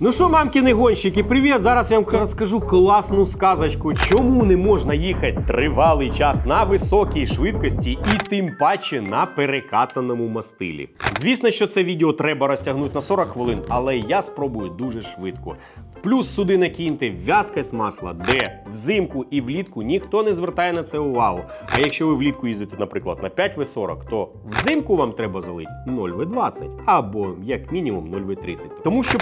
Ну що, мамкіни гонщики, привіт! Зараз я вам розкажу класну сказочку, чому не можна їхати тривалий час на високій швидкості і тим паче на перекатаному мастилі. Звісно, що це відео треба розтягнути на 40 хвилин, але я спробую дуже швидко. Плюс сюди накиньте в'язкость масла, де взимку і влітку ніхто не звертає на це увагу. А якщо ви влітку їздите, наприклад, на 5В40, то взимку вам треба залити 0В20 або як мінімум 0В30. Тому що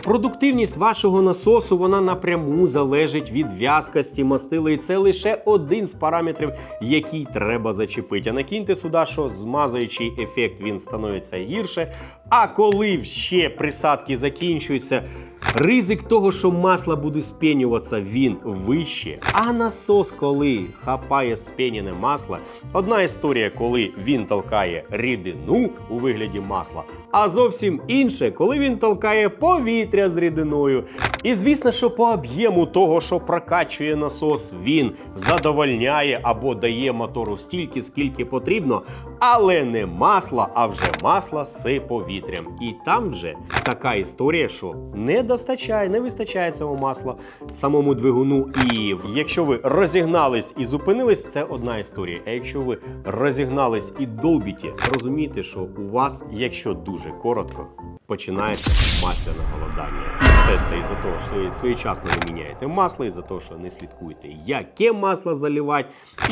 продуктивність вашого насосу вона напряму залежить від в'язкості мастила, і це лише один з параметрів, який треба зачепити. А накиньте сюди, що змазуючий ефект він становиться гірше. А коли ще присадки закінчуються, ризик того, що масло буде спінюватися, він вище. А насос, коли хапає спінене масло, одна історія, коли він толкає рідину у вигляді масла, а зовсім інше, коли він толкає повітря з рідиною. І звісно, що по об'єму того, що прокачує насос, він задовольняє або дає мотору стільки, скільки потрібно, але не масло, а вже масло з повітрям. І там вже така історія, що не достачає, не вистачає цього масла самому двигуну. І якщо ви розігнались і зупинились, це одна історія. А якщо ви розігнались і долбіте, розумійте, що у вас, якщо дуже коротко, починається масляне голодання. І все це із-за того, що ви своєчасно не міняєте масло, із-за того, що не слідкуєте, яке масло заливати.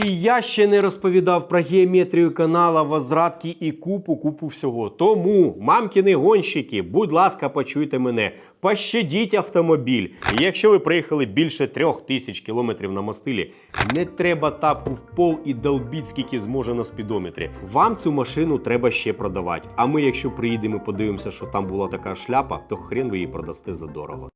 І я ще не розповідав про геометрію канала, возвратки і купу, купу всього. Тому, мамкіни гонщики, будь ласка, почуйте мене. Пощадіть автомобіль. І якщо ви приїхали більше трьох тисяч кілометрів на мастилі, не треба тапку в пол і долбіть, скільки зможе на спідометрі. Вам цю машину треба ще продавати. А ми, якщо приїдемо і подивимося, що там була така шляпа, то хрен ви її продасте за дорого.